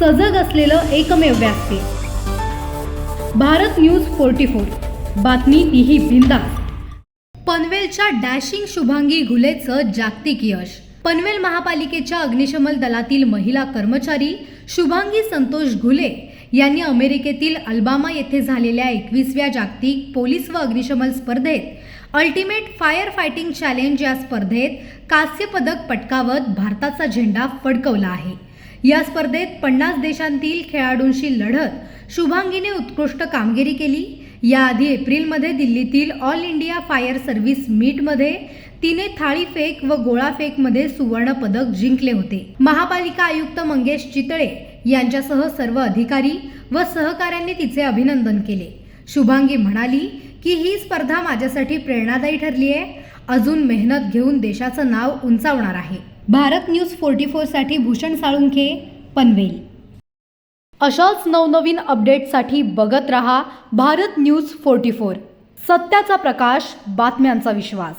सजग असलेलं एकमेव व्यासपीठ भारत न्यूज फोर्टी फोर. बातमी तीही बिंदा पनवेलच्या डॅशिंग शुभांगी घुलेचं जागतिक यश. पनवेल महापालिकेच्या अग्निशमन दलातील महिला कर्मचारी शुभांगी संतोष घुले यांनी अमेरिकेतील अल्बामा येथे झालेल्या एकवीसव्या जागतिक पोलीस व अग्निशमन स्पर्धेत अल्टिमेट फायर फायटिंग चॅलेंज या स्पर्धेत कांस्य पदक पटकावत भारताचा झेंडा फडकवला आहे. या स्पर्धेत पन्नास देशांतील खेळाडूंशी लढत शुभांगीने उत्कृष्ट कामगिरी केली. याआधी एप्रिलमध्ये दिल्लीतील ऑल इंडिया फायर सर्व्हिस मीटमध्ये तिने थाळीफेक व गोळाफेकमध्ये सुवर्ण पदक जिंकले होते. महापालिका आयुक्त मंगेश चितळे यांच्यासह सर्व अधिकारी व सहकाऱ्यांनी तिचे अभिनंदन केले. शुभांगी म्हणाली की ही स्पर्धा माझ्यासाठी प्रेरणादायी ठरली आहे अजून मेहनत घेऊन देशाचं नाव उंचावणार आहे. भारत न्यूज फोर्टी फोरसाठी भूषण साळुंखे पनवेल. अशाच नवनवीन अपडेटसाठी बघत रहा भारत न्यूज फोर्टी फोर. सत्याचा प्रकाश बातम्यांचा विश्वास.